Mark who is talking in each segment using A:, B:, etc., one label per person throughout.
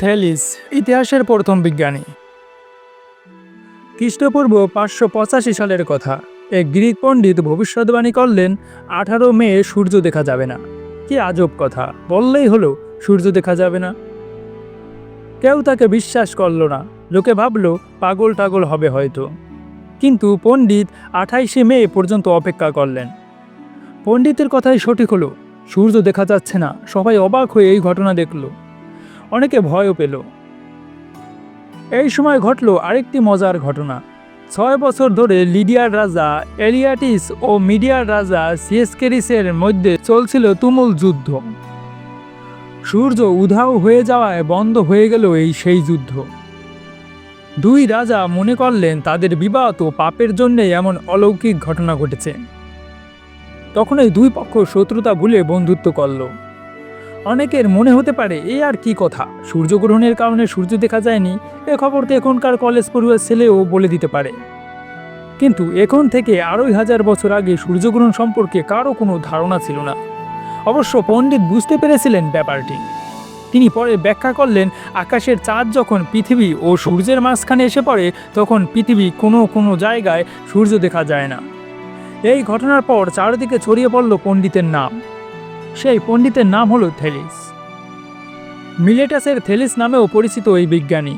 A: Thales ইতিহাসের প্রথম বিজ্ঞানী। খ্রিস্টপূর্ব পাঁচশো পঁচাশি সালের কথা, এক গ্রিক পণ্ডিত ভবিষ্যৎবাণী করলেন, আঠারো মে সূর্য দেখা যাবে না। কি আজব কথা, বললেই হলো সূর্য দেখা যাবে না। কেউ তাকে বিশ্বাস করল না, লোকে ভাবলো পাগল টাগল হবে হয়তো। কিন্তু পণ্ডিত আঠাইশে মে পর্যন্ত অপেক্ষা করলেন। পণ্ডিতের কথাই সঠিক হলো, সূর্য দেখা যাচ্ছে না, সবাই অবাক হয়ে এই ঘটনা দেখল। অনেকে ভয়ও পেল। এই সময় ঘটল আরেকটি মজার ঘটনা। ছয় বছর ধরে লিডিয়ার রাজা এলিয়াটিস ও মিডিয়ার রাজা সিএসকেরিসের মধ্যে চলছিল তুমুল যুদ্ধ। সূর্য উধাও হয়ে যাওয়ায় বন্ধ হয়ে গেল এই সেই যুদ্ধ। দুই রাজা মনে করলেন তাদের বিবাহ তো পাপের জন্যে এমন অলৌকিক ঘটনা ঘটেছে। তখন এই দুই পক্ষ শত্রুতা ভুলে বন্ধুত্ব করল। অনেকের মনে হতে পারে, এ আর কি কথা? সূর্যগ্রহণের কারণে সূর্য দেখা যায়নি, এ খবর তো এখনকার কলেজ পড়ুয়ার ছেলেও বলে দিতে পারে। কিন্তু এখন থেকে আড়াই হাজার বছর আগে সূর্যগ্রহণ সম্পর্কে কারও কোনো ধারণা ছিল না। অবশ্য পণ্ডিত বুঝতে পেরেছিলেন ব্যাপারটি। তিনি পরে ব্যাখ্যা করলেন, আকাশের চাঁদ যখন পৃথিবী ও সূর্যের মাঝখানে এসে পড়ে, তখন পৃথিবী কোনো কোনো জায়গায় সূর্য দেখা যায় না। এই ঘটনার পর চারিদিকে ছড়িয়ে পড়ল পণ্ডিতের নাম। সেই পণ্ডিতের নাম হলো থেলিস। মিলেটাসের থেলিস নামেও পরিচিত এই বিজ্ঞানী।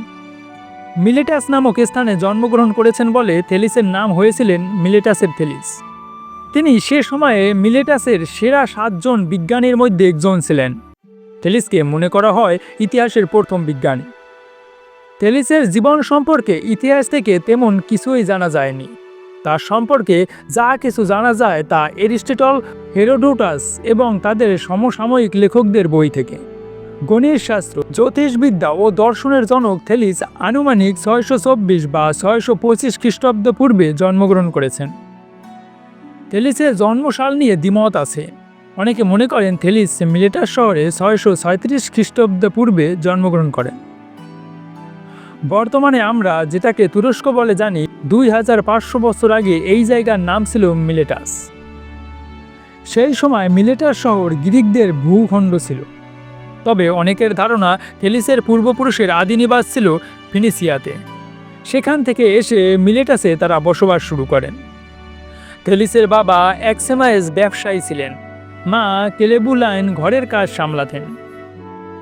A: মিলেটাস নামক স্থানে জন্মগ্রহণ করেছেন বলে থেলিসের নাম হয়েছিলেন মিলেটাসের থেলিস। তিনি সে সময়ে মিলেটাসের সেরা সাতজন বিজ্ঞানীর মধ্যে একজন ছিলেন। থেলিসকে মনে করা হয় ইতিহাসের প্রথম বিজ্ঞানী। থেলিসের জীবন সম্পর্কে ইতিহাস থেকে তেমন কিছুই জানা যায়নি। তার সম্পর্কে যা কিছু জানা যায় তা এরিস্টেটল, হেরোডোটাস এবং তাদের সমসাময়িক লেখকদের বই থেকে। গণিত শাস্ত্র, জ্যোতিষবিদ্যা ও দর্শনের জনক থেলিস আনুমানিক ছয়শো চব্বিশ বা ছয়শো পঁচিশ খ্রিস্টাব্দ পূর্বে জন্মগ্রহণ করেছেন। থেলিসের জন্মসাল নিয়ে দ্বিমত আছে। অনেকে মনে করেন থেলিস মিলেটার শহরে ছয়শো ছয়ত্রিশ খ্রিস্টাব্দ পূর্বে জন্মগ্রহণ করেন। বর্তমানে আমরা যেটাকে তুরস্ক বলে জানি দুই হাজার পাঁচশো বছর আগে এই জায়গার নাম ছিল মিলেটাস। সেই সময় মিলেটাস শহর গ্রিকদের ভূখণ্ড ছিল। তবে অনেকের ধারণা থেলিসের পূর্বপুরুষের আদি নিবাস ছিল ফিনিসিয়াতে। সেখান থেকে এসে মিলেটাসে তারা বসবাস শুরু করেন। থেলিসের বাবা এক্সেমাইজ ব্যবসায়ী ছিলেন। মা কেলেবুলাইন ঘরের কাজ সামলাতেন।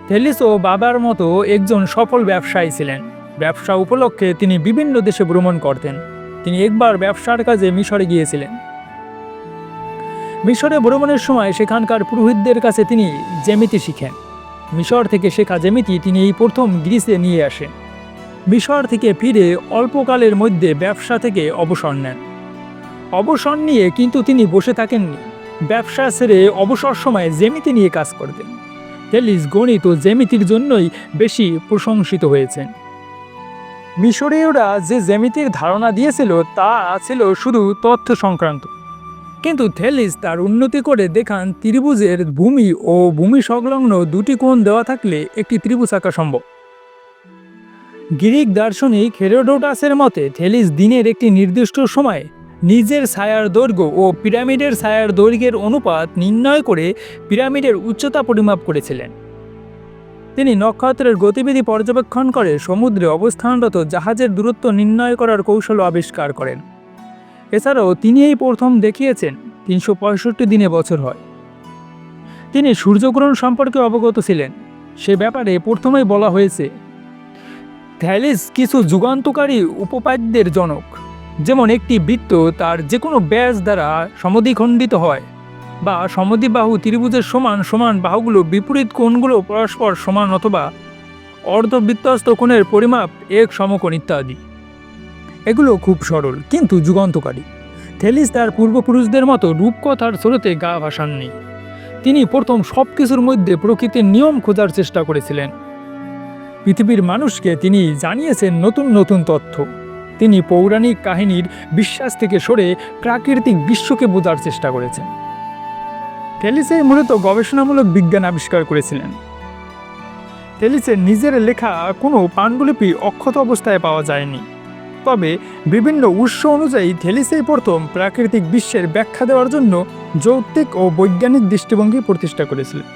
A: থেলিসও বাবার মতো একজন সফল ব্যবসায়ী ছিলেন। ব্যবসা উপলক্ষে তিনি বিভিন্ন দেশে ভ্রমণ করতেন। তিনি একবার ব্যবসার কাজে মিশরে গিয়েছিলেন। মিশরে ভ্রমণের সময় সেখানকার পুরোহিতদের কাছে তিনি জ্যামিতি শিখেন। মিশর থেকে শেখা জ্যামিতি তিনি এই প্রথম গ্রিসে নিয়ে আসেন। মিশর থেকে ফিরে অল্পকালের মধ্যে ব্যবসা থেকে অবসর নেন। অবসর নিয়ে কিন্তু তিনি বসে থাকেননি। ব্যবসা ছেড়ে অবসর সময়ে জ্যামিতি নিয়ে কাজ করতেন। টেলিস গণিত ও জ্যামিতির জন্যই বেশি প্রশংসিত হয়েছেন। মিশরীয়রা যে জ্যামিতির ধারণা দিয়েছিল তা ছিল শুধু তথ্য সংক্রান্ত। কিন্তু থেলিস তার উন্নতি করে দেখান ত্রিভুজের ভূমি ও ভূমি সংলগ্ন দুটি কোণ দেওয়া থাকলে একটি ত্রিভুজ আঁকা সম্ভব। গ্রিক দার্শনিক হেরোডোটাসের মতে, থেলিস দিনের একটি নির্দিষ্ট সময়ে নিজের ছায়ার দৈর্ঘ্য ও পিরামিডের ছায়ার দৈর্ঘ্যের অনুপাত নির্ণয় করে পিরামিডের উচ্চতা পরিমাপ করেছিলেন। তিনি নক্ষত্রের গতিবিধি পর্যবেক্ষণ করে সমুদ্রে অবস্থানরত জাহাজের দূরত্ব নির্ণয় করার কৌশল আবিষ্কার করেন। এছাড়াও তিনি এই প্রথম দেখিয়েছেন, তিনশো পঁয়ষট্টি দিনে বছর হয়। তিনি সূর্যগ্রহণ সম্পর্কে অবগত ছিলেন। সে ব্যাপারে প্রথমেই বলা হয়েছে, থ্যালিস কিছু যুগান্তকারী উপপাদ্যের জনক, যেমন একটি বৃত্ত তার যে কোনো ব্যাস দ্বারা সমদ্বিখণ্ডিত হয়। বা সমদ্বিবাহু ত্রিভুজের সমান সমান বাহুগুলো বিপরীত কোণগুলো পরস্পর সমান অথবা অর্ধবৃত্তস্ত কোণের পরিমাপ এক সমকোণ ইত্যাদি। এগুলো খুব সরল, কিন্তু যুগান্তকারী। থেলিস তার পূর্বপুরুষদের মতো রূপকথার স্রোতে গা ভাসাননি। তিনি প্রথম সব কিছুর মধ্যে প্রকৃতির নিয়ম খোঁজার চেষ্টা করেছিলেন। পৃথিবীর মানুষকে তিনি জানিয়েছেন নতুন নতুন তথ্য। তিনি পৌরাণিক কাহিনীর বিশ্বাস থেকে সরে প্রাকৃতিক বিশ্বকে বোঝার চেষ্টা করেছেন। টেলিসে মূলত গবেষণামূলক বিজ্ঞান আবিষ্কার করেছিলেন। টেলিসের নিজের লেখা কোনো পাণ্ডুলিপি অক্ষত অবস্থায় পাওয়া যায়নি। তবে বিভিন্ন উৎস অনুযায়ী থেলিসেই প্রথম প্রাকৃতিক বিশ্বের ব্যাখ্যা দেওয়ার জন্য যৌক্তিক ও বৈজ্ঞানিক দৃষ্টিভঙ্গি প্রতিষ্ঠা করেছিলেন।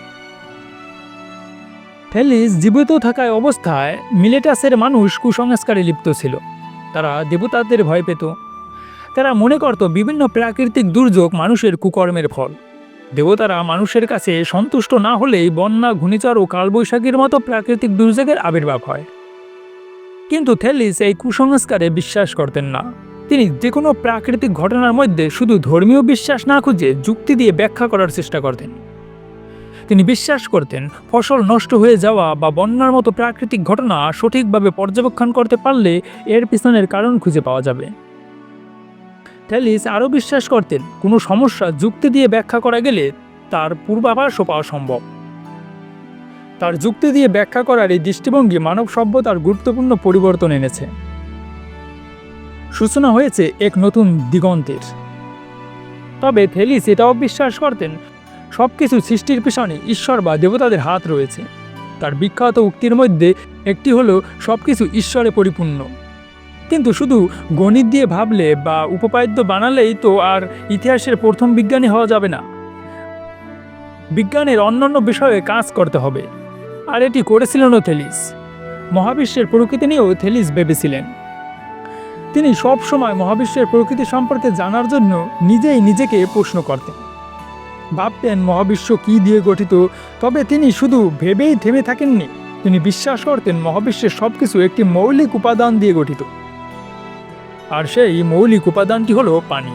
A: থেলিস জীবিত থাকায় অবস্থায় মিলেটাসের মানুষ কুসংস্কারে লিপ্ত ছিল। তারা দেবতাদের ভয় পেত। তারা মনে করত বিভিন্ন প্রাকৃতিক দুর্যোগ মানুষের কুকর্মের ফল। দেবতারা মানুষের কাছে সন্তুষ্ট না হলেই বন্যা, ঘূর্ণিঝড় ও কালবৈশাখীর মতো প্রাকৃতিক দুর্যোগের আবির্ভাব হয়। কিন্তু থেলিস এই কুসংস্কারে বিশ্বাস করতেন না। তিনি যে কোনো প্রাকৃতিক ঘটনার মধ্যে শুধু ধর্মীয় বিশ্বাস না খুঁজে যুক্তি দিয়ে ব্যাখ্যা করার চেষ্টা করতেন। তিনি বিশ্বাস করতেন, ফসল নষ্ট হয়ে যাওয়া বা বন্যার মতো প্রাকৃতিক ঘটনা সঠিকভাবে পর্যবেক্ষণ করতে পারলে এর পিছনের কারণ খুঁজে পাওয়া যাবে। টেলিস আরও বিশ্বাস করতেন, কোনো সমস্যা যুক্তি দিয়ে ব্যাখ্যা করা গেলে তার পূর্বাভাসও পাওয়া সম্ভব। তার যুক্তি দিয়ে ব্যাখ্যা করার এই দৃষ্টিভঙ্গি মানব সভ্যতার গুরুত্বপূর্ণ পরিবর্তন এনেছে। সূচনা হয়েছে এক নতুন দিগন্তের। তবে থেলিস এটাও বিশ্বাস করতেন সব কিছু সৃষ্টির পিছনে ঈশ্বর বা দেবতাদের হাত রয়েছে। তার বিখ্যাত উক্তির মধ্যে একটি হলো সব কিছু ঈশ্বরে পরিপূর্ণ। কিন্তু শুধু গণিত দিয়ে ভাবলে বা উপপাদ্য বানালেই তো আর ইতিহাসের প্রথম বিজ্ঞানী হওয়া যাবে না। বিজ্ঞানের অন্যান্য বিষয়ে কাজ করতে হবে। আর এটি করেছিলেনও থেলিস। মহাবিশ্বের প্রকৃতি নিয়েও থেলিস ভেবেছিলেন। তিনি সব সময় মহাবিশ্বের প্রকৃতি সম্পর্কে জানার জন্য নিজেই নিজেকে প্রশ্ন করতেন। ভাবতেন মহাবিশ্ব কি দিয়ে গঠিত, তবে তিনি শুধু ভেবেই থেমে থাকেননি। তিনি বিশ্বাস করতেন মহাবিশ্বের সব কিছু একটি মৌলিক উপাদান দিয়ে গঠিত। আর সেই মৌলিক উপাদানটি হলো পানি।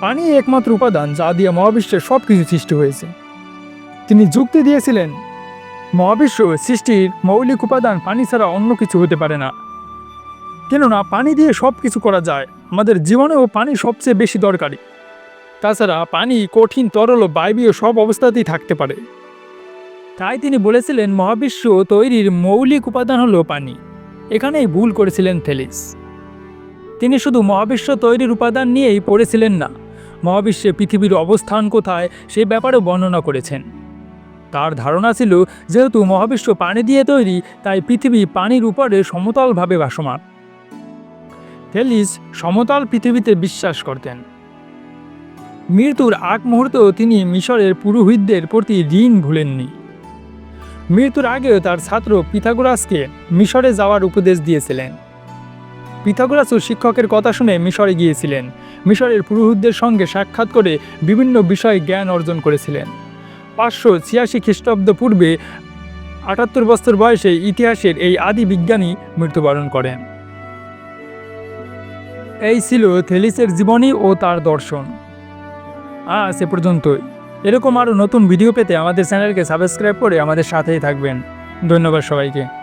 A: পানি একমাত্র উপাদান যা দিয়ে মহাবিশ্বের সব কিছু সৃষ্টি হয়েছে। তিনি যুক্তি দিয়েছিলেন, মহাবিশ্ব সৃষ্টির মৌলিক উপাদান পানি ছাড়া অন্য কিছু হতে পারে না। কেননা পানি দিয়ে সব কিছু করা যায়, আমাদের জীবনেও পানি সবচেয়ে বেশি দরকারি। তাছাড়া পানি কঠিন, তরল ও বায়বীয় সব অবস্থাতেই থাকতে পারে। তাই তিনি বলেছিলেন, মহাবিশ্ব তৈরির মৌলিক উপাদান হলো পানি। এখানেই ভুল করেছিলেন থেলিস তিনি শুধু মহাবিশ্ব তৈরির উপাদান নিয়েই পড়েছিলেন না, মহাবিশ্বে পৃথিবীর অবস্থান কোথায় সে ব্যাপারেও বর্ণনা করেছেন। তার ধারণা ছিল, যেহেতু মহাবিশ্ব পানি দিয়ে তৈরি, তাই পৃথিবী পানির উপরে সমতলভাবে ভাসমান। থেলিস সমতল পৃথিবীতে বিশ্বাস করতেন। মৃত্যুর আগ মুহূর্তেও তিনি মিশরের পুরোহিতদের প্রতি ঋণ ভুলেননি। মৃত্যুর আগেও তার ছাত্র পিথাগোরাসকে মিশরে যাওয়ার উপদেশ দিয়েছিলেন। পিথাগোরাসও শিক্ষকের কথা শুনে মিশরে গিয়েছিলেন। মিশরের পুরোহিতদের সঙ্গে সাক্ষাৎ করে বিভিন্ন বিষয়ে জ্ঞান অর্জন করেছিলেন। পাঁচশো ছিয়াশি খ্রিস্টাব্দ পূর্বে আটাত্তর বছর বয়সে ইতিহাসের এই আদি বিজ্ঞানী মৃত্যুবরণ করেন। এই ছিল থেলিসের জীবনী ও তার দর্শন। আজ এ পর্যন্তই। এরকম আরও নতুন ভিডিও পেতে আমাদের চ্যানেলকে সাবস্ক্রাইব করে আমাদের সাথেই থাকবেন। ধন্যবাদ সবাইকে।